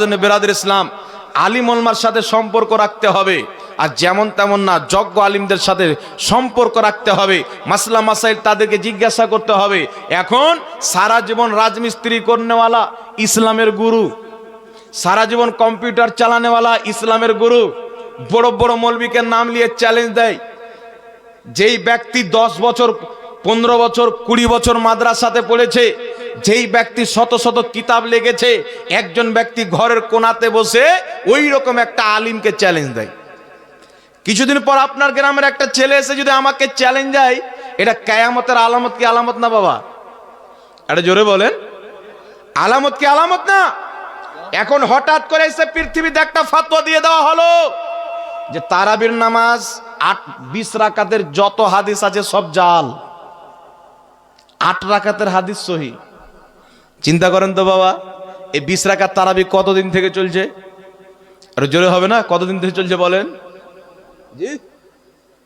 বেরাদের ইসলাম আলিম ওলমার সাথে সম্পর্ক রাখতে হবে। আর যেমন তেমন না, যজ্ঞ আলিমদের সাথে সম্পর্ক রাখতে হবে। মাসলা মাসাইল তাদেরকে জিজ্ঞাসা করতে হবে। এখন সারা জীবন রাজমিস্ত্রি করনেওয়ালা ইসলামের গুরু। সারা জীবন কম্পিউটার চালানেওয়ালা ইসলামের গুরু। বড় বড় মৌলবীকে নাম নিয়ে চ্যালেঞ্জ দেয়। যেই ব্যক্তি দশ বছর পনেরো বছর, কুড়ি বছর মাদ্রাসাতে পড়েছে। যেই ব্যক্তি শত শত কিতাব লেগেছে একজন ব্যক্তি ঘরের কোনাতে বসে ওই রকম একটা আলিমকে চ্যালেঞ্জ দেয়। কিছুদিন পর আপনার গ্রামের একটা ছেলে এসে যদি আমাকে চ্যালেঞ্জ দেয়, এটা কেয়ামতের আলামত কি আলামত না বাবা? এটা জোরে বলেন। আলামত কি আলামত না? এখন হঠাৎ করে এসে পৃথিবীতে একটা ফাতোয়া দিয়ে দেওয়া হলো যে তারাবির নামাজ আট, বিশ রাকাতের যত হাদিস আছে সব জাল। আট রাকাতের হাদিস সহি। চিন্তা করেন তো বাবা, এই বিশ রাকাত তারাবি কতদিন থেকে চলছে? আর জোরে হবে না? কতদিন থেকে চলছে বলেন?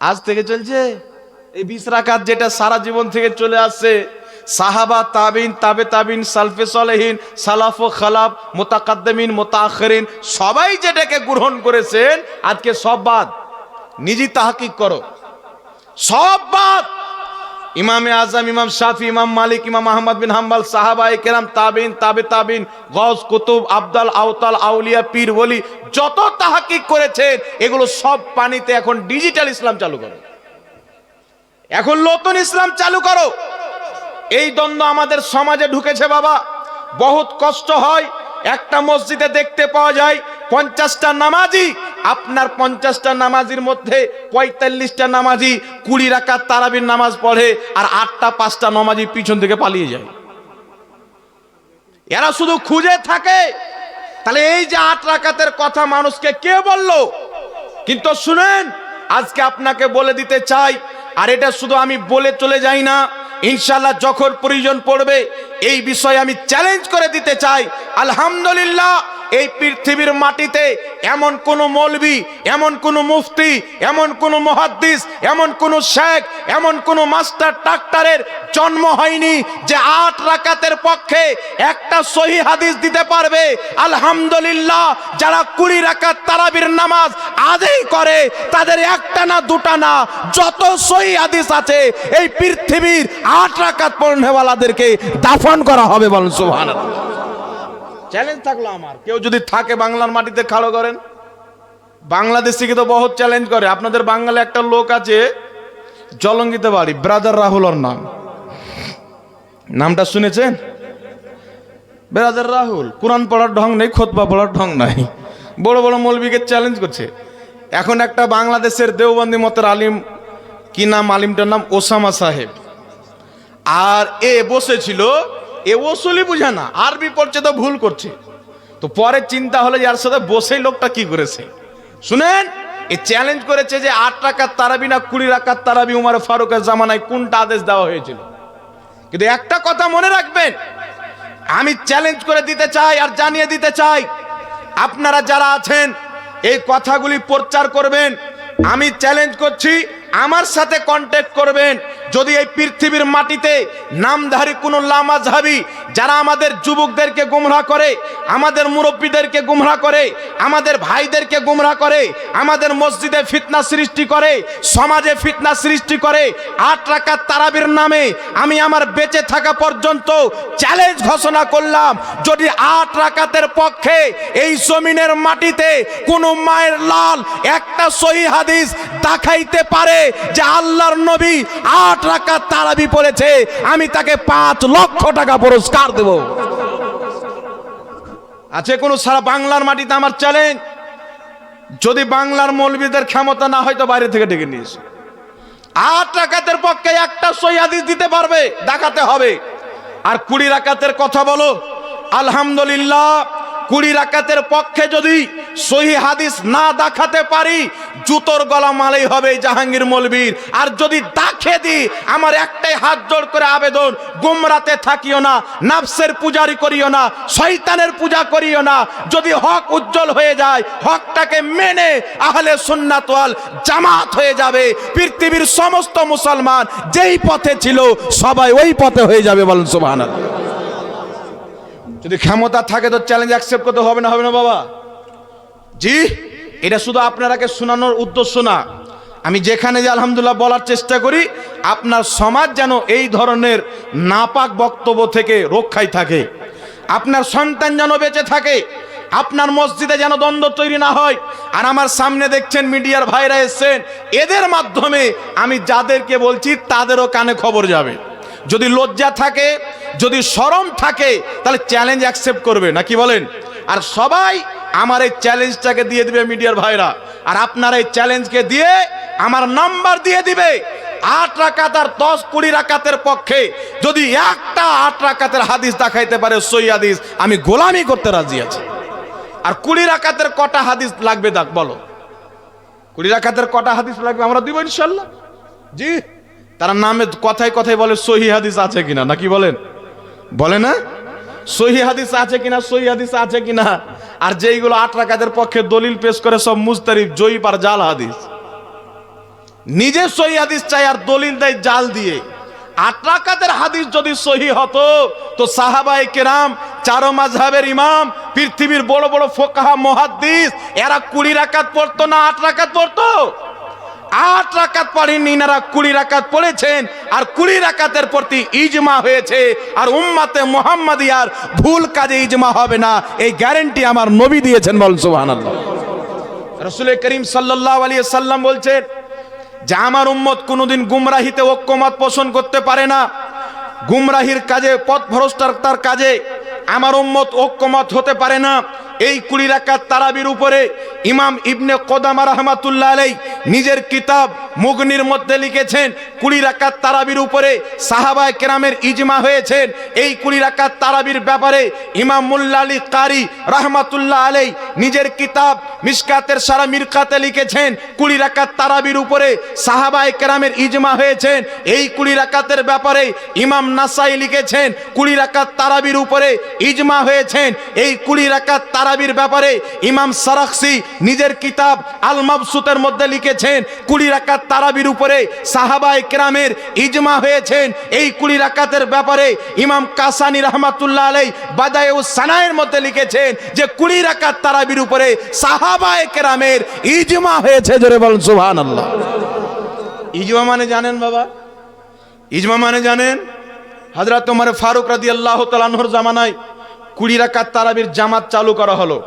আজ থেকে চলছে। এই বিশ রাকাত যেটা সারা জীবন থেকে চলে আসছে, সাহাবা, তাবিন, তাবে তাবিন, সালফে সলেহীন, সালাফ ও খালাফ, মোতাকাদ্দমিন মোতাখরিন সবাই যেটাকে গ্রহণ করেছেন, আজকে সব বাদ। নিজে তাহাকিক করো। সব বাদ। ইমামে আজম, ইমাম শাফি, ইমাম মালিক, ইমাম আহমদ বিন হাম্বাল সাহাবাই কেরাম তাবিন, তাবে তাবিন, গজ, কুতুব, আবদাল আউতাল আউলিয়া, পীর বলি যত তাহাকিক করেছেন, এগুলো সব পানিতে এখন ডিজিটাল ইসলাম চালু করো। এখন নতুন ইসলাম চালু করো। এই দ্বন্দ্ব আমাদের সমাজে ঢুকেছে বাবা। বহুত কষ্ট হয়, একটা মসজিদে দেখতে পাওয়া যায়, পঞ্চাশটা নামাজি আপনার পঞ্চাশটা নামাজির মধ্যে পঁয়তাল্লিশটা নামাজি কুড়ি রাকাত তারাবির নামাজ পড়ে আর আটটা, পাঁচটা নামাজি পিছন থেকে পালিয়ে যায়। এরা শুধু খুঁজে থাকে। তাহলে এই যে আট রাকাতের কথা মানুষকে কে বলল? কিন্তু শুনেন, আজকে আপনাকে বলে দিতে চাই, আর এটা শুধু আমি বলে চলে যাই না ইনশাল্লাহ যখন প্রয়োজন পড়বে, এই বিষয়ে আমি চ্যালেঞ্জ করে দিতে চাই। আলহামদুলিল্লাহ এই পৃথিবীর মাটিতে এমন কোন মৌলবি, এমন কোন মুফতি, এমন কোন মহাদ্দিস, এমন কোন শেখ, এমন কোন মাস্টার ডাক্তারের জন্ম হয়নি যে আট রাকাতের পক্ষে একটা সহি হাদিস দিতে পারবে। আলহামদুলিল্লাহ, যারা কুড়ি রাকাত তারাবির নামাজ আদেই করে, তাদের একটা না দুটা না, যত সহি হাদিস আছে, এই পৃথিবীর আট রাকাত পড়নেওয়ালাদেরকে দাফন করা হবে বলুন, সুবহানাল্লাহ। চ্যালেঞ্জ থাকল আমার। কেউ যদি থাকে বাংলার মাটিতে খাড়ো করেন, বাংলাদেশ থেকে তো বহুত চ্যালেঞ্জ করে। আপনাদের বাঙালি একটা লোক আছে, জলঙ্গিতে বাড়ি ব্রাদার রাহুল ওর নাম। নামটা শুনেছেন? ব্রাদার রাহুল, কোরআন পড়ার ঢং নেই খোদবা পড়ার ঢং নাই। বড় বড় মৌলবীকে চ্যালেঞ্জ করছে। এখন একটা বাংলাদেশের দেওবন্দি মতের আলিম, কি নাম, আলিমটার নাম, ওসামা সাহেব। আর এ বসেছিল এ ওসুলি বুঝে না, আরবি পড়ছে তো ভুল করছে। তো পরে চিন্তা হলো যার সাথে বসেই লোকটা কি করেছে? শুনেন, এ চ্যালেঞ্জ করেছে যে, আট টাকার তারাবি না কুড়ি টাকার তারাবি উমার ফারুকের জামানায় কোনটা আদেশ দেওয়া হয়েছিল? কিন্তু একটা কথা মনে রাখবেন, আমি চ্যালেঞ্জ করে দিতে চাই আর জানিয়ে দিতে চাই, আপনারা যারা আছেন, এই কথাগুলি প্রচার করবেন। আমি চ্যালেঞ্জ করছি আমার সাথে কন্ট্যাক্ট করবেন। যদি এই পৃথিবীর মাটিতে নামধারী কোনো লামাঝাবি যারা আমাদের যুবকদেরকে গুমরা করে, আমাদের মুরব্বীদেরকে গুমরা করে, আমাদের ভাইদেরকে গুমরা করে, আমাদের মসজিদে ফিতনা সৃষ্টি করে, সমাজে ফিতনা সৃষ্টি করে, আট রাকাত তারাবির নামে আমি আমার বেঁচে থাকা পর্যন্ত চ্যালেঞ্জ ঘোষণা করলাম, যদি আট রাকাতের পক্ষে এই জমিনের মাটিতে কোনো মায়ের লাল একটা সহি হাদিস দেখাইতে পারে যে আল্লাহর নবী আট রাকাত তারাবি পড়েছে, আমি তাকে পাঁচ লক্ষ টাকা পুরস্কার দেব। আছে কোনো সারা বাংলার মাটিতে আমার চ্যালেঞ্জ? যদি বাংলার মৌলবীদের ক্ষমতা না হয় তো বাইরে থেকে ডেকে নিয়ে এসো। আট রাকাতের পক্ষে একটা সহি হাদিস দিতে পারবে, দেখাতে হবে। আর কুড়ি রাকাতের কথা বলো, আলহামদুলিল্লাহ কুড়ি রাকাতের পক্ষে যদি সহি হাদিস না দেখাতে পারি, জুতোর গলা মালেই হবে জাহাঙ্গীর মলবির। আর যদি দাখে দি, আমার একটাই হাত জোড় করে আবেদন, গুমরাতে থাকিও না, নাফসের পূজারি করিও না, শয়তানের পূজা করিও না, যদি হক উজ্জ্বল হয়ে যায়, হকটাকে মেনে আহলে সুন্নাত ওয়াল জামাত হয়ে যাবে, পৃথিবীর সমস্ত মুসলমান যেই পথে ছিল, সবাই ওই পথে হয়ে যাবে বলেন সুবহানাল্লাহ। যদি ক্ষমতা থাকে তো চ্যালেঞ্জ অ্যাকসেপ্ট করতে হবে না হবে না বাবা। জি, এটা শুধু আপনারাকে শোনানোর উদ্দেশ্য না। আমি যেখানে যে আলহামদুলিল্লাহ বলার চেষ্টা করি, আপনার সমাজ যেন এই ধরনের নাপাক বক্তব্য থেকে রক্ষায় থাকে। আপনার সন্তান যেন বেঁচে থাকে, আপনার মসজিদে যেন দ্বন্দ্ব তৈরি না হয়, আর আমার সামনে দেখছেন মিডিয়ার ভাইরা এসছেন, এদের মাধ্যমে আমি যাদেরকে বলছি, তাদেরও কানে খবর যাবে। যদি লজ্জা থাকে, যদি শরম থাকে, তাহলে চ্যালেঞ্জ অ্যাকসেপ্ট করবে, না কি বলেন? আর সবাই আমার এই চ্যালেঞ্জটাকে দিয়ে দিবে মিডিয়ার ভাইরা। আর আপনার এই চ্যালেঞ্জকে দিয়ে আমার নাম্বার দিয়ে দিবে। আট রাকাত আর দশ, কুড়ি রাকাতের পক্ষে যদি একটা আট রাকাতের হাদিস দেখাইতে পারে, সই হাদিস, আমি গোলামি করতে রাজি আছি। আর কুড়ি রাকাতের কটা হাদিস লাগবে দেখ, বলো। কুড়ি রাকাতের কটা হাদিস লাগবে আমরা দিব ইনশাল্লাহ। জি। তারা নামে কথায় কথায় বলে, সহি হাদিস আছে কিনা? নাকি বলেন? বলে না? সহি হাদিস আছে কিনা? সহি হাদিস আছে কিনা? আর যেইগুলো আট রাকাতের পক্ষে দলিল পেশ করে সব মুস্তারিফ জয়ীপ আর জাল হাদিস। নিজে সহি হাদিস চাই আর দলিল দেয় জাল দিয়ে। আট রাকাতের হাদিস যদি সহি হতো, তো সাহাবাই কেরাম, চারো মাঝহাবের ইমাম, পৃথিবীর বড় বড় ফোকাহা, মহাদ্দিস, এরা কুড়ি রাকাত পড়তো না আট রাকাত পড়তো? আট রাকাত পড়েননি, ইনারা কুড়ি রাকাত পড়েছেন, আর কুড়ি রাকাতের প্রতি ইজমা হয়েছে, আর উম্মাতে মোহাম্মদিয়ার ভুল কাজে ইজমা হবে না, এই গ্যারেন্টি আমার নবী দিয়েছেন বল, সুবহানাল্লাহ। রসুল করিম সাল্লাল্লাহু আলাইহি সাল্লাম বলছেন যে, আমার উম্মত কোনোদিন গুমরাহিতে ঐক্যমত পোষণ করতে পারে না, গুমরাহির কাজে পথ ভ্রষ্টার কাজে, আমার উম্মত ঐক্যমত হতে পারে না এই কুড়ি রাকাত তারাবির উপরে ইমাম ইবনে কোদামা রহমাতুল্লাহ আলাই নিজের কিতাব মুগনির মধ্যে লিখেছেন, কুড়ি রাকাত তারাবির উপরে সাহাবায় কেরামের ইজমা হয়েছেন। এই কুড়ি রাকাত তারাবির ব্যাপারে ইমাম মুল্লা আলী কারি রহমাতুল্লাহ আলাই নিজের কিতাব মিসকাতের সারা মিরকাতে লিখেছেন, কুড়ি রাকাত তারাবির উপরে সাহাবায় কেরামের ইজমা হয়েছেন। এই কুড়ি রাকাতের ব্যাপারে ইমাম নাসাই লিখেছেন, কুড়ি রাকাত তারাবির উপরে ইজমা হয়েছেন। এই কুড়ি রাকাত তারাবির ব্যাপারে ইমাম সারাকসি নিজের কিতাব আল মাবসুতের মধ্যে লিখেছেন, কুড়ি রাকাত তারাবির উপরে সাহাবায় কেরামের ইজমা হয়েছেন। এই কুড়ি রাকাতের ব্যাপারে ইমাম কাসানি রহমাতুল্লাহ আলাই বাদায়ু সানায়ের মধ্যে লিখেছেন যে, কুড়ি রাকাত তারাবির উপরে সাহাবায় কেরামের ইজমা হয়েছে। জোরে বলুন, সুবহানাল্লাহ। ইজমা মানে জানেন বাবা? ইজমা মানে জানেন? হজরত তোমার ফারুক রাদি আল্লাহ তালানহর জামানায় কুড়ি রাকাত তারাবির জামাত চালু করা হলো।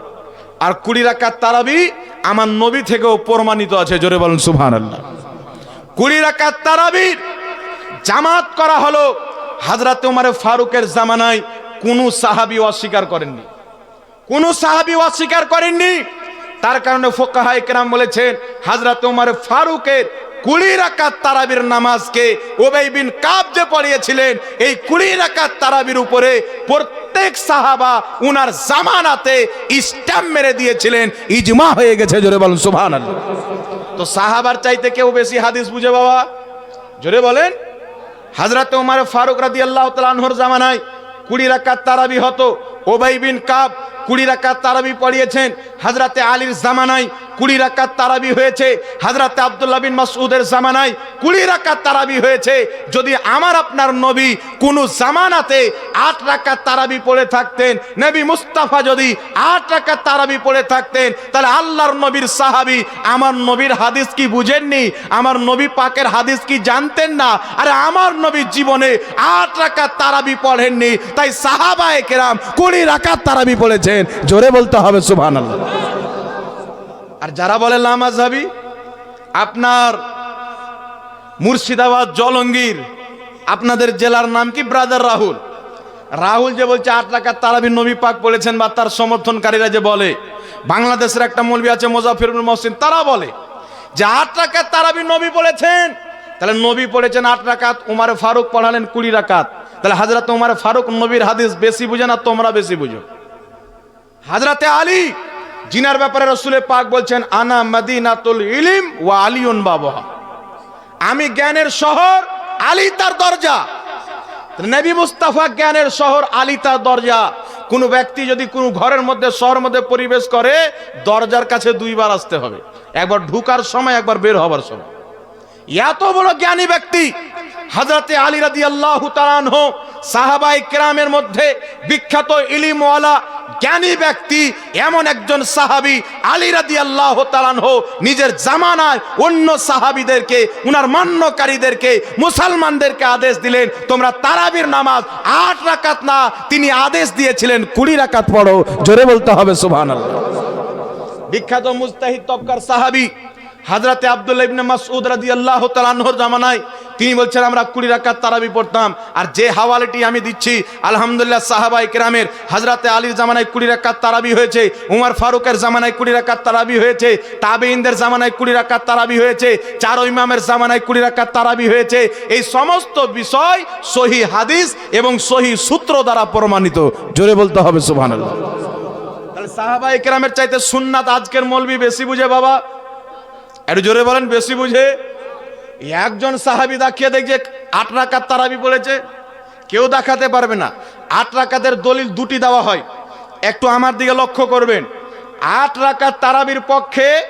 আর কুড়ি রাকাত তারাবি আমার নবী থেকেও প্রমাণিত আছে, জোরে বলুন সুবহান আল্লাহ কুড়ি রাকাত তারাবির জামাত করা হলো, হাজরাত উমারে ফারুকের জামানায় কোনো সাহাবি অস্বীকার করেননি। কোনো সাহাবি অস্বীকার করেননি। তার কারণে ফোকাহা একরাম বলেছেন, হাজরাত উমার ফারুকের কুড়ি রাকাত তারাবির নামাজকে ওবাই বিন কাব যে পড়িয়েছিলেন, এই কুড়ি রাকাত তারাবির উপরে সাহাবা উনার জামানাতে স্ট্যাম্প মেরে দিয়েছিলেন। ইজমা হয়ে গেছে, জোরে বলুন, সুবহানাল্লাহ। তো সাহাবার চাইতে কেউ বেশি হাদিস বুঝে বাবা? জোরে বলেন। হাজরত উমার ফারুক রাদি আল্লাহ তালানহর জামানায় কুড়ি রাকাত তারাবি হতো। ওবাই বিন কাব কুড়ি রাকাত তারাবি পড়িয়েছেন। হাজরাতে আলীর জামানায় কুড়ি রাকাত তারাবি হয়েছে। হাজরাতে আবদুল্লাহ বিন মাসউদের জামানায় কুড়ি রাকাত তারাবি হয়েছে। যদি আমার আপনার নবী কোন জামানাতে আট রাকাত তারাবি পড়ে থাকতেন, নবী মুস্তাফা যদি আট রাকাত তারাবি পড়ে থাকতেন, তাহলে আল্লাহর নবীর সাহাবি আমার নবীর হাদিস কি বুঝেননি? আমার নবী পাকের হাদিস কি জানতেন না? আরে আমার নবীর জীবনে আট রাকাত তারাবি পড়েননি। তাই সাহাবায়ে কেরাম কুড়ি রাকাত তারাবি পড়েছেন। জোরে বলতে হবে, সুবহানাল্লাহ। আর যারা বলে লামাজাবি আপনার মুর্শিদাবাদ জলঙ্গির আপনাদের জেলার নাম কি? ব্রাদার রাহুল। রাহুল যে বলছে, আট টাকার তারাবি নবী পাক বলেছেন বা তার সমর্থনকারীরা যে বলে, বাংলাদেশের একটা মৌলবী আছে মোজাফিরুল মহসিন, তারা বলে যে আট টাকার তারাবি নবী বলেছেন। তাহলে নবী পড়েছেন আট রাকাত, উমারে ফারুক পড়ালেন কুড়ি রাকাত। তাহলে হাজরাতে উমারে ফারুক নবীর হাদিস বেশি বুঝে না তোমরা বেশি বুঝো? হাজরাতে আলী জিনার ব্যাপারে রসুলের পাক বলছেন, আনা মদিনাতুল ইলিম ওয়া আলিউন বাবাহা। আমি জ্ঞানের শহর, আলী তার দরজা। নবী মুস্তাফা জ্ঞানের শহর, আলী তার দরজা। কোন ব্যক্তি যদি কোনো ঘরের মধ্যে শহর মধ্যে পরিবেশ করে, দরজার কাছে দুইবার আসতে হবে। একবার ঢুকার সময়, একবার বের হবার সময়। এত বড় জ্ঞানী ব্যক্তি হজরতে আলী রাদি আল্লাহ তালানহ সাহাবাই কেরামের মধ্যে বিখ্যাত ইলিমওয়ালা জ্ঞানী ব্যক্তি, এমন একজন সাহাবি, আলী রাদি আল্লাহ তালানহ নিজের জামানায় অন্য সাহাবিদেরকে, উনার মান্যকারীদেরকে, মুসলমানদেরকে আদেশ দিলেন, তোমরা তারাবির নামাজ আট রাকাত না, তিনি আদেশ দিয়েছিলেন কুড়ি রাকাত পড়ো। জোরে বলতে হবে সুবহান বিখ্যাত মুস্তাহিদ তবকার সাহাবি, হাজরাতে আব্দুল্লাহ ইবনে মাসউদ রাদিয়াল্লাহু তাআলা আনহুর জামানায় তিনি বলছেন, আমরা কুড়ি রাকাত তারাবি পড়তাম, আর যে হাওয়ালাটি আমি দিচ্ছি, আলহামদুলিল্লাহ সাহাবাই কেরামের হাজরাতে আলীর জামানায় কুড়ি রাকাত তারাবি হয়েছে, উমর ফারুকের জামানায় কুড়ি রাকাত তারাবি হয়েছে তাবেইনদের জামানায় কুড়ি রাকাত তারাবি হয়েছে, চার ইমামের জামানায় কুড়ি রাকাত তারাবি হয়েছে। এই সমস্ত বিষয় সহি হাদিস এবং সহি সূত্র দ্বারা প্রমাণিত। জোরে বলতে হবে তাহলে সাহাবাই কেরামের চাইতে সুন্নাত আজকের মলবি বেশি বুঝে, বাবা? একটু জোরে বলেন, বেশি বুঝে। একজন সাহাবি দেখিয়ে দেখছে আট রাকাত তারাবি বলেছে, কেউ দেখাতে পারবে না। আট রাকাতের দলিল দুটি দেওয়া হয়। একটু আমার দিকে লক্ষ্য করবেন। আট রাকাত তারাবির পক্ষে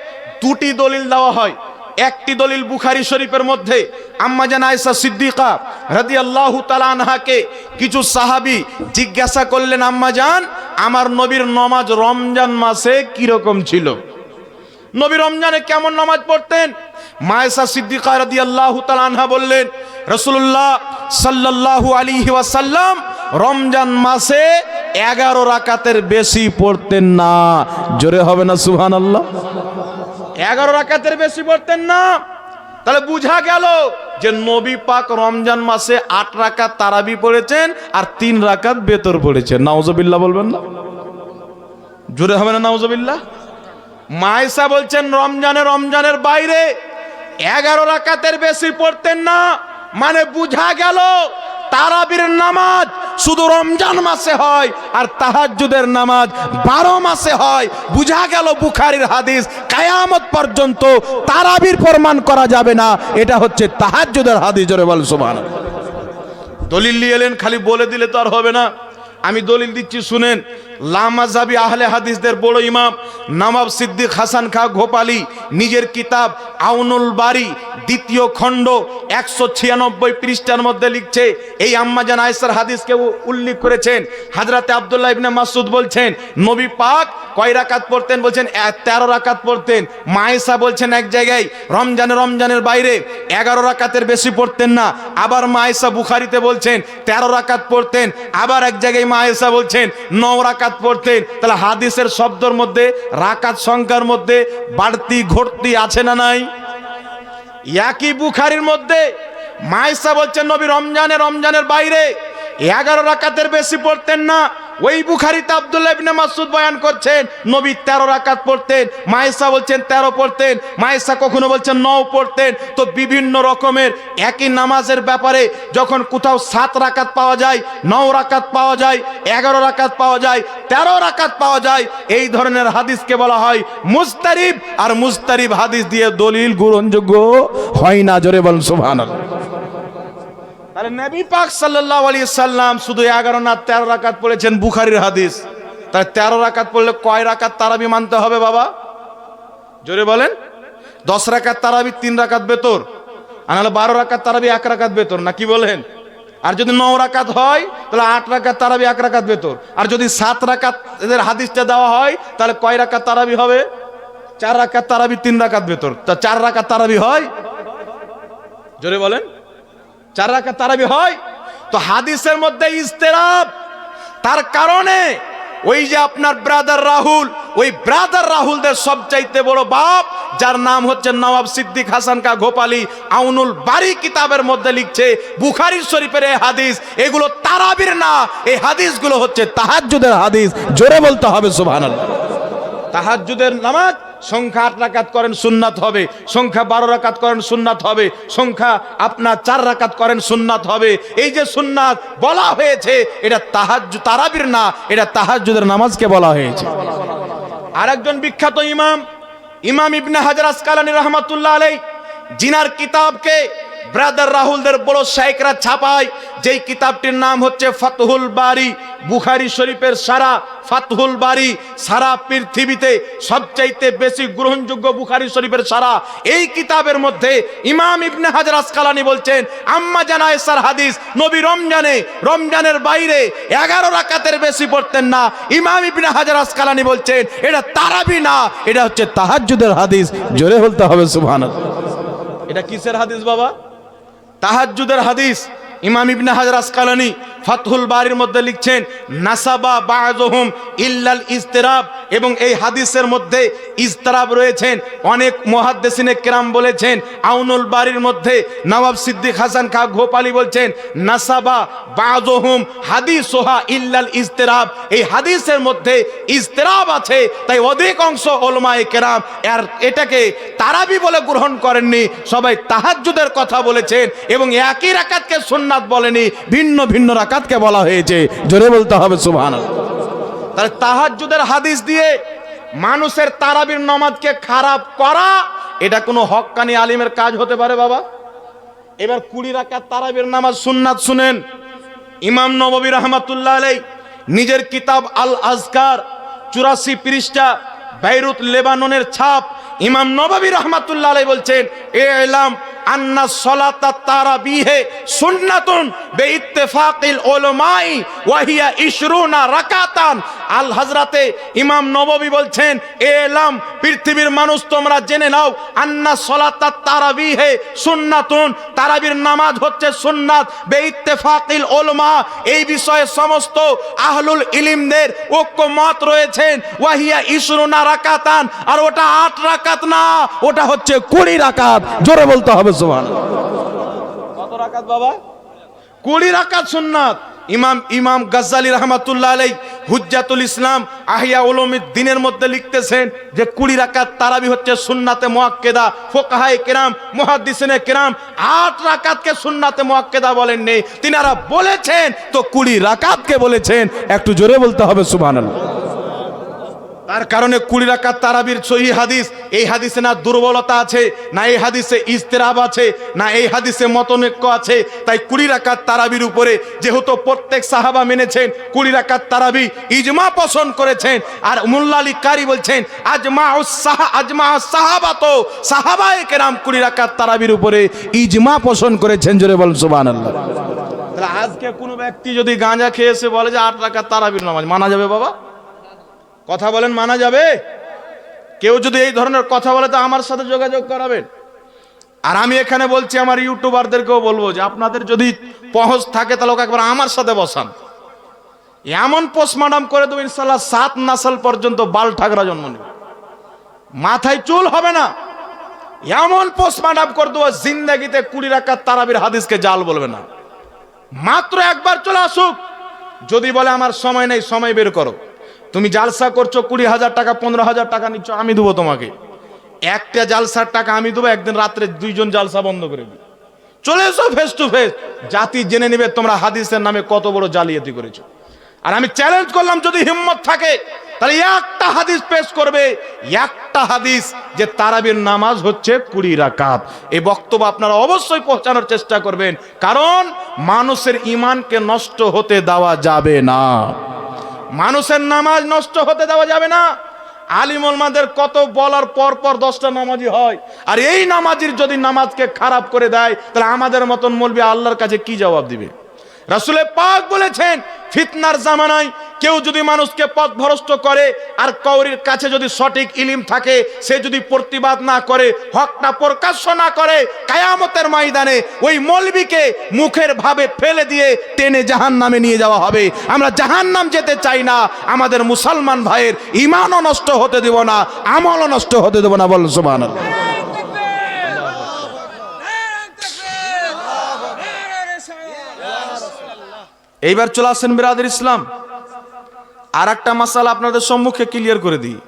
দুটি দলিল দেওয়া হয়। একটি দলিল বুখারি শরীফের মধ্যে। আম্মাজান আয়েশা সিদ্দিকা রাদিয়াল্লাহু তাআলা আনহাকে কিছু সাহাবী জিজ্ঞাসা করলেন আম্মাজান আমার নবীর নমাজ রমজান মাসে কি রকম ছিল? নবী রমজানে কেমন নামাজ পড়তেন? মায়েশা সিদ্দিকা রাদিয়াল্লাহু তাআলা আনহা বললেন, রাসূলুল্লাহ সাল্লাল্লাহু আলী ওয়াসাল্লাম রমজান মাসে এগারো রাকাতের বেশি পড়তেন না। জোরে হবে না সুহান আল্লাহ এগারো রাকাতের বেশি পড়তেন না? তাহলে বুঝা গেল যে নবী পাক রমজান মাসে আট রাকাত তারাবি পড়েছেন আর তিন রাকাত বেতর পড়েছেন। নাউজুবিল্লাহ বলবেন না? জোরে হবে না, নাউজুবিল্লাহ? মায়েশা বলছেন, রমজানে, রমজানের বাইরে এগারো রাকাতের বেশি পড়তেন না। মানে বুঝা গেল, তারাবির নামাজ শুধু রমজান মাসে হয় আর তাহাজ্জুদের নামাজ বারো মাসে হয়। বুঝা গেল বুখারির হাদিস, কায়ামত পর্যন্ত তারাবির প্রমাণ করা যাবে না। এটা হচ্ছে তাহাজ্জুদের হাদিস, জোরে বল সুবহান দলিল নিয়ে এলেন, খালি বলে দিলে তো আর হবে না। আমি দলিল দিচ্ছি, শুনেন। লামাজাবি আহলে হাদিসদের বড় ইমাম নামাব সিদ্দিক হাসান খা ঘোপালি নিজের কিতাব আউনুল বাড়ি দ্বিতীয় খণ্ড একশো ছিয়ানব্বই পৃষ্ঠার মধ্যে লিখছে, এই আম্মাজান আয়েসার হাদিসকে উল্লেখ করেছেন। হাজরাতে আবদুল্লাহ ইবনে মাসুদ বলছেন, নবী পাক কয় রাকাত পড়তেন বলছেন তেরো রাকাত পড়তেন। মায়েসা বলছেন এক জায়গায়, রমজানে রমজানের বাইরে এগারো রাকাতের বেশি পড়তেন না। আবার মায়েসা বুখারিতে বলছেন, তেরো রাকাত পড়তেন। আবার এক জায়গায় মায়েসা বলছেন, নও রাকাত পড়তেন। তাহলে হাদিসের শব্দর মধ্যে, রাকাত সংখ্যার মধ্যে বাড়তি, ঘটতি আছে না নাই? একই বুখারির মধ্যে মায়েসা বলছেন, নবী রমজানে, রমজানের বাইরে এগারো রাকাতের বেশি পড়তেন না। ওই বুখারিতে আব্দুল্লাহ ইবনে মাসুদ বয়ান করছেন, নবী তেরো রাকাত পড়তেন মায়েসা বলছেন তেরো পড়তেন মায়েসা কখনো বলছেন নও পড়তেন। তো বিভিন্ন রকমের একই নামাজের ব্যাপারে যখন কোথাও সাত রাকাত পাওয়া যায়, নও রাকাত পাওয়া যায়, এগারো রাকাত পাওয়া যায়, তেরো রাকাত পাওয়া যায়, এই ধরনের হাদিসকে বলা হয় মুস্তারিব আর মুস্তারিব হাদিস দিয়ে দলিল গ্রহণযোগ্য হয় না, জোরে বলুন, সুবহানাল্লাহ। তাহলে নবী পাক সাল্লাল্লাহু আলাইহি সাল্লাম শুধু 11 না 13 রাকাত পড়েছেন বুখারীর হাদিস। তাহলে 13 রাকাত পড়লে কয় রাকাত তারাবি মানতে হবে বাবা? জোরে বলেন। 10 রাকাত তারাবি 3 রাকাত বেতর। আর নাহলে 12 রাকাত তারাবি 1 রাকাত বেতর, না কি বলেন? আর যদি ন রাকাত হয়, তাহলে আট রাকাত তারাবি, এক রাকাত বেতর। আর যদি সাত রাকাত এদের হাদিসটা দেওয়া হয়, তাহলে কয় রাকাত তারাবি হবে? চার রাকাত তারাবি, তিন রাকাত বেতর। তা চার রাকাত তারাবি হয়? জোরে বলেন। চার রাকাত তারাবি হয়, তো হাদিসের মধ্যে ইস্তেরাব তার কারণে ওই যে আপনার ব্রাদার রাহুল, ওই ব্রাদার রাহুলদের সবচাইতে বড় বাপ, যার নাম হচ্ছে নবাব সিদ্দিক হাসান কা গোপালী আউনুল বাড়ি কিতাবের মধ্যে লিখছে বুখারী শরীফের এই হাদিস, এগুলো তারাবির না, এই হাদিসগুলো হচ্ছে তাহাজ্জুদের হাদিস। জোরে বলতে হবে, সুবহানাল্লাহ। তাহাজ্জুদের নামাজ সংখ্যা আট রাকাত করেন সুন্নাত হবে। সংখ্যা বারো রাকাত করেন সুন্নাত হবে। সংখ্যা আপনার চার রাকাত করেন সুন্নাত হবে। এই যে সুন্নাত বলা হয়েছে, এটা তাহাজ তারাবির না, এটা তাহাজুদের নামাজকে বলা হয়েছে। আর একজন বিখ্যাত ইমাম ইমাম ইবনে হাজার আসকালানি রহমতুল্লাহ আলাই জিনার কিতাবকে ব্রাদার রাহুলদের বড় শাইকরা ছাপায়, যেই কিতাবটির নাম হচ্ছে ফাতহুল বাড়ি বুখারি শরীফের সারা ফাতহুল বাড়ি সারা পৃথিবীতে সবচাইতে বেশি গ্রহণযোগ্য বুখারি শরীফের সারা। এই কিতাবের মধ্যে ইমাম ইবনে হাজার আসকালানি বলছেন, আম্মা জানা এসার হাদিস, নবী রমজানে, রমজানের বাইরে এগারো রাকাতের বেশি পড়তেন না। ইমাম ইবনে হাজার আসকালানি বলছেন, এটা তারাবি না, এটা হচ্ছে তাহাজ্জুদের হাদিস। জোরে বলতে হবে, সুবহানাল্লাহ। এটা কিসের হাদিস বাবা? তাহাজ্জুদের হাদিস ইমাম ইবনে হাজার আসকালানি ফাতহুল বাড়ির মধ্যে লিখছেন, নাসাবা বাজহুম ইল্লাল ইস্তেরাব এবং এই হাদিসের মধ্যে ইস্তেরাব রয়েছেন। অনেক মুহাদ্দিসিনে কেরাম বলেছেন, আউনুল বাড়ির মধ্যে নবাব সিদ্দিক হাসান খা গোপালী বলছেন, নাসাবা বাজহুম হাদিসোহা ইল্লাল ইস্তেরাব এই হাদিসের মধ্যে ইস্তেরাব আছে, তাই অধিক অংশ ওলমায়ে কেরাম আর এটাকে তারাবি বলে গ্রহণ করেননি। সবাই তাহাজ্জুদের কথা বলেছেন এবং একই রাকাতকে সুন্নাত বলেনি, ভিন্ন ভিন্ন রাকাতকে বলা হয়েছে। জোরে বলতে হবে, সুবহানাল্লাহ। তাহলে তাহাজ্জুদের হাদিস দিয়ে মানুষের তারাবির নামাজকে খারাপ করা, এটা কোনো হক্কানি আলিমের কাজ হতে পারে বাবা? এবার কুড়ি রাকাত তারাবির নামাজ সুন্নাত শুনেন। ইমাম নববী রহমাতুল্লাহ আলাই নিজের কিতাব আল আজকার চুরাশি পৃষ্ঠা, বাইরুত লেবাননের ছাপ ইমাম নববী রহমাতুল্লাহ আলাই বলছেন, এলাম আন্না ইশরুনা রাকাতান। আল ইমাম বলছেন, এলাম পৃথিবীর মানুষ তোমরা জেনে নাও, আন্না সলাতা তারাবিহে সুন্নাতুন, তারাবির নামাজ হচ্ছে সুন্নাত, বেইত্তেফাকিল উলামা, এই বিষয়ে সমস্ত আহলুল ইলিমদের ঐক্যমত রয়েছেন ওয়াহিয়া ইশরুনা রাকাতান, আর ওটা আট রাকাত না ওটা হচ্ছে কুড়ি রাকাত। জোরে বলতে হবে সুবহান কত রাকাত বাবা? কুড়ি রাকাত সুন্নাত। ইমাম ইমাম গাজ্জালি রহমাতুল্লাহ আলাই হুজ্জাতুল ইসলাম আহিয়া উলুমিদ দিনের মধ্যে লিখতেছেন যে কুড়ি রাকাত তারাবি হচ্ছে সুন্নাতে মুয়াক্কেদা ফোকাহায়ে কেরাম মুহাদ্দিসিনে কেরাম আট রাকাতকে সুন্নাতে মুয়াক্কেদা বলেন নেই তিনারা বলেছেন তো কুড়ি রাকাতকে বলেছেন। একটু জোরে বলতে হবে সুবহানাল্লাহ। তার কারণে কুড়ি রাকাত তারাবির সহি হাদিস, এই হাদিসে না দুর্বলতা আছে, না এই হাদিসে ইস্তেরাব আছে, না এই হাদিসে মতনৈক্য আছে। তাই কুড়ি রাকাত তারাবির উপরে যেহেতু প্রত্যেক সাহাবা মেনেছেন কুড়ি রাকাত তারাবি ইজমা পছন্দ করেছেন, আর মুল্লালি কারি বলছেন, আজমা সাহা, আজমা সাহাবা তো সাহাবায়ে কেরাম কুড়ি রাকাত তারাবির উপরে ইজমা পছন্দ করেছেন, জোরে বল তাহলে আজকে কোনো ব্যক্তি যদি গাঁজা খেয়ে এসে বলে যে আট রাকাত তারাবির নামাজ, মানা যাবে বাবা? কথা বলেন, মানা যাবে? কেউ যদি এই ধরনের কথা বলে, তো আমার সাথে যোগাযোগ করাবেন। আর আমি এখানে বলছি, আমার ইউটিউবারদেরকেও বলব যে, আপনাদের যদি পহস থাকে, তাহলে ওকে একবার আমার সাথে বসান। এমন পোস্টমার্টাম করে দেবো ইনশাল্লাহ সাত নাসাল পর্যন্ত বাল ঠাকরা জন্ম নেবে। মাথায় চুল হবে না। এমন পোস্টমার্টাম করে দেবো, জিন্দাগিতে কুড়ি রাখার তারাবির হাদিসকে জাল বলবে না। মাত্র একবার চলে আসুক। যদি বলে, আমার সময় নেই, সময় বের করো। তুমি জালসা করছ কুড়ি হাজার টাকা, পনেরো হাজার টাকা নিচ্ছ, আমি দেবো তোমাকে। একটা জালসার টাকা আমি দেবো, একদিন রাত্রে দুইজন জালসা বন্ধ করে দিই চলে এসো ফেস টু ফেস জাতি জেনে নিবে তোমরা হাদিসের নামে কত বড় জালিয়াতি করেছ। আর আমি চ্যালেঞ্জ করলাম, যদি হিম্মত থাকে, তাহলে একটা হাদিস পেশ করবে। একটা হাদিস যে তারাবির নামাজ হচ্ছে কুড়ি রাকাত। এই বক্তব্য আপনারা অবশ্যই পৌঁছানোর চেষ্টা করবেন, কারণ মানুষের ইমানকে নষ্ট হতে দেওয়া যাবে না। মানুষের নামাজ নষ্ট হতে দেওয়া যাবে না। আলিমলমাদের কত বলার পর পর দশটা নামাজি হয়। আর এই নামাজির যদি নামাজকে খারাপ করে দেয়, তাহলে আমাদের মতন মলবি আল্লাহর কাছে কি জবাব দিবে? রাসুলে পাক বলেছেন, ফিতনার জামানায় কেউ যদি মানুষকে পথ ভ্রষ্ট করে, আর কৌরির কাছে যদি সঠিক ইলিম থাকে, সে যদি প্রতিবাদ না করে হকটা প্রকাশ্য না করে, কায়ামতের ময়দানে ওই মলবিকে মুখের ভাবে ফেলে দিয়ে টেনে জাহান নামে নিয়ে যাওয়া হবে। আমরা জাহান নাম যেতে চাই না, আমাদের মুসলমান ভাইয়ের ইমানও নষ্ট হতে দেব না, আমলও নষ্ট হতে দেব না বল সুবাহ এইবার চলে আসেন বিরাদের ইসলাম। আর একটা মাসালা আপনাদের সম্মুখে ক্লিয়ার করে দিই।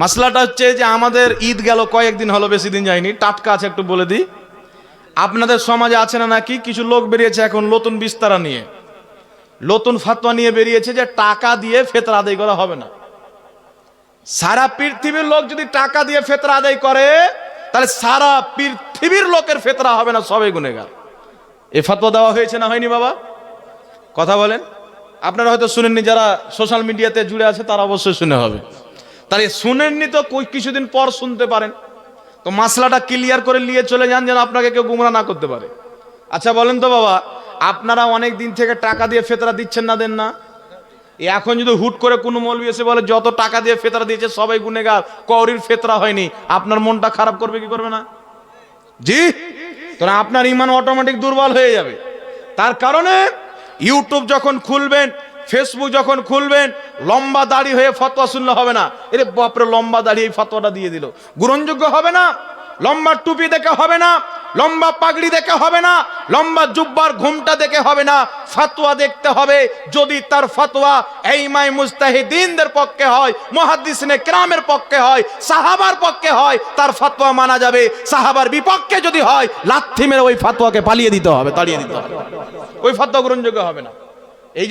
মাসলাটা হচ্ছে যে আমাদের ঈদ গেল, কয়েকদিন হলো, বেশি দিন যায়নি। টাটকা আছে একটু বলে দিই। আপনাদের সমাজে আছে না নাকি? কিছু লোক বেরিয়েছে এখন নতুন বিস্তারা নিয়ে। নতুন ফাতোয়া নিয়ে বেরিয়েছে যে টাকা দিয়ে ফেতরা আদায় করা হবে না। সারা পৃথিবীর লোক যদি টাকা দিয়ে ফেতরা আদায় করে, তাহলে সারা পৃথিবীর লোকের ফেতরা হবে না সবাই গুনেগার এ ফতোয়া দেওয়া হয়েছে না হয়নি বাবা? কথা বলেন। আপনারা হয়তো শুনেননি, যারা সোশ্যাল মিডিয়াতে জুড়ে আছে, তারা অবশ্যই শুনে হবে। তাহলে শুনেননি তো কিছুদিন পর শুনতে পারেন। তো মাসলাটা ক্লিয়ার করে নিয়ে চলে যান যেন আপনাকে কেউ গুমরা না করতে পারে। আচ্ছা বলেন তো বাবা, আপনারা অনেক দিন থেকে টাকা দিয়ে ফেতরা দিচ্ছেন না, দেন না? এখন যদি হুট করে কোনো মৌলবি এসে বলে, যত টাকা দিয়ে ফেতরা দিয়েছে, সবাই গুনেগার কৌরির ফেতরা হয়নি। আপনার মনটা খারাপ করবে, কি করবে না? জি? তোরা আপনার ইমান অটোমেটিক দুর্বল হয়ে যাবে। তার কারণে ইউটিউব যখন খুলবেন ফেসবুক যখন খুলবেন, লম্বা দাড়ি হয়ে ফতোয়া শুনলে হবে না। এরে বাপরে, লম্বা দাড়ি এই ফতোয়াটা দিয়ে দিল। গ্রহণযোগ্য হবে না? লম্বা টুপি দেখে হবে না, লম্বা পাগড়ি দেখে হবে না, লম্বা জুব্বার ঘুমটা দেখে হবে না। ফাতোয়া দেখতে হবে, যদি তার ফাতোয়া এই মাই মুস্তাহিদিনদের পক্ষে হয়, মুহাদ্দিসিনে কেরামের পক্ষে হয়, সাহাবার পক্ষে হয়, তার ফাতোয়া মানা যাবে। সাহাবার বিপক্ষে যদি হয় লাথি মেরে ওই ফাতোয়াকে পালিয়ে দিতে হবে, তাড়িয়ে দিতে হবে। ওই ফাতোয়া গ্রহণযোগ্য হবে না।